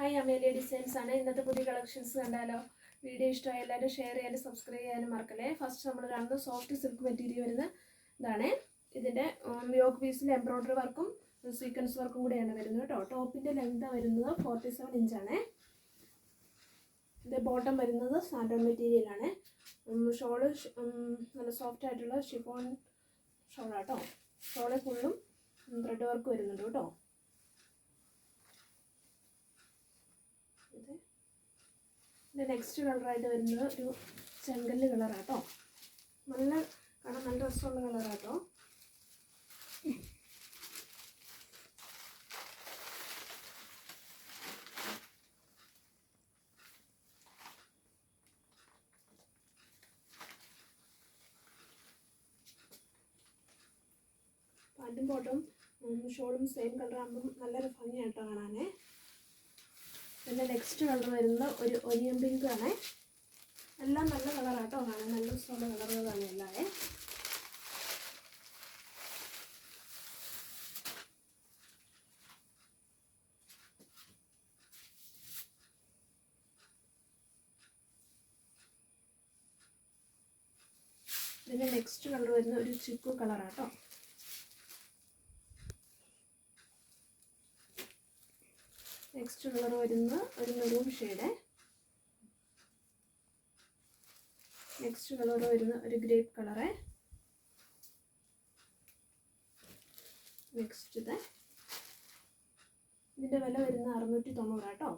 Hi Amelia designs ആണ്. ഇന്നത്തെ പുതിയ കളക്ഷൻസ് കണ്ടാലോ? വീഡിയോ ഇഷ്ടമായി എല്ലാവരും ഷെയർ ചെയ്യാനും സബ്സ്ക്രൈബ് ചെയ്യാനും മറക്കല്ലേ? ഫസ്റ്റ് നമ്മൾ കാണുന്നത് സോഫ്റ്റ് സിൽക്ക് മെറ്റീരിയൽ വരുന്ന ഇതാണ്. ഇതിന്റെ യോഗ് പീസിൽ എംബ്രോയ്ഡറി വർക്കും സീക്വൻസ് വർക്കും കൂടിയാണ് വരുന്നത് കേട്ടോ. ടോപ്പിന്റെ ലെങ്ത് വരുന്നത് ഫോർട്ടി സെവൻ ഇഞ്ചാണ് ഇത് ബോട്ടം വരുന്നത് സാൻഡോൺ മെറ്റീരിയലാണ് ഷോൾ നല്ല സോഫ്റ്റ് ആയിട്ടുള്ള ഷിഫോൺ ഷോളാട്ടോ ഷോൾ ഫുള്ളും ത്രെഡ് വർക്ക് വരുന്നുണ്ട് കേട്ടോ ഇത് ഇത് നെക്സ്റ്റ് കളറായിട്ട് വരുന്നത് ഒരു ചെങ്കല്ല് കളറാട്ടോ നല്ല കാണാൻ നല്ല രസമുള്ള കളറാട്ടോ പാന്റും ബോട്ടും ഷോളും സെയിം കളർ ആകുമ്പം നല്ലൊരു ഭംഗിയായിട്ടോ കാണാനേ. പിന്നെ നെക്സ്റ്റ് കളർ വരുന്ന ഒരു ഒനിയൻ പിങ്ക് ആണ്. എല്ലാം നല്ല കളറാട്ടോ കാണാൻ നല്ല ഇഷ്ടമുള്ള കളറുകളാണ് എല്ലാവേ. പിന്നെ നെക്സ്റ്റ് കളർ വരുന്ന ഒരു ചിക്കു കളറാട്ടോ നെക്സ്റ്റ് കളർ വരുന്ന ഒരു മെറൂൺ ഷെയ്ഡ് നെക്സ്റ്റ് കളർ വരുന്ന ഒരു ഗ്രേപ്പ് കളറ്. നെക്സ്റ്റ് ഇത്. ഇതിന്റെ വില വരുന്ന അറുന്നൂറ്റി തൊണ്ണൂറ് കേട്ടോ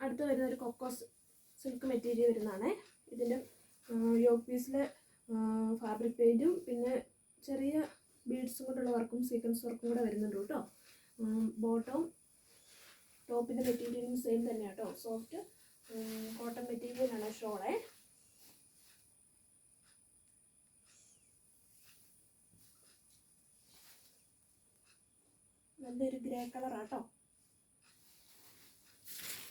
അടുത്ത് വരുന്ന ഒരു കൊക്കോസ് സിൽക്ക് മെറ്റീരിയൽ വരുന്നതാണ്. ഇതിന്റെ യോഗ് പീസിലെ ഫാബ്രിക് പേജും പിന്നെ ചെറിയ ബീഡ്സും കൊണ്ടുള്ള വർക്കും സീക്വൻസ് വർക്കും കൂടെ വരുന്നുണ്ട് കേട്ടോ. ബോട്ടം ടോപ്പിന്റെ മെറ്റീരിയലും സെയിം തന്നെയാണ് കേട്ടോ സോഫ്റ്റ് കോട്ടൺ മെറ്റീരിയലാണ് ഷോളെ നല്ലൊരു ഗ്രേ കളറാട്ടോ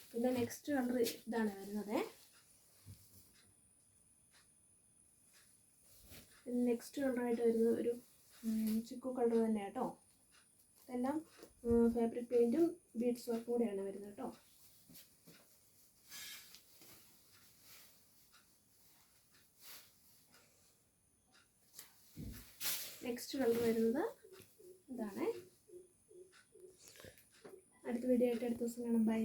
പിന്നെ നെക്സ്റ്റ് കളർ ഇതാണ് വരുന്നത്. നെക്സ്റ്റ് കളറായിട്ട് വരുന്നത് ഒരു ചിക്കു കളർ തന്നെ കേട്ടോ ഇതെല്ലാം ഫാബ്രിക് പെയിന്റും ബീഡ്സ് വർക്കും കൂടെയാണ് വരുന്നത് കേട്ടോ നെക്സ്റ്റ് കളർ വരുന്നത് ഇതാണ്. അടുത്ത വീഡിയോ ആയിട്ട് അടുത്ത ദിവസം കാണാം. ബൈ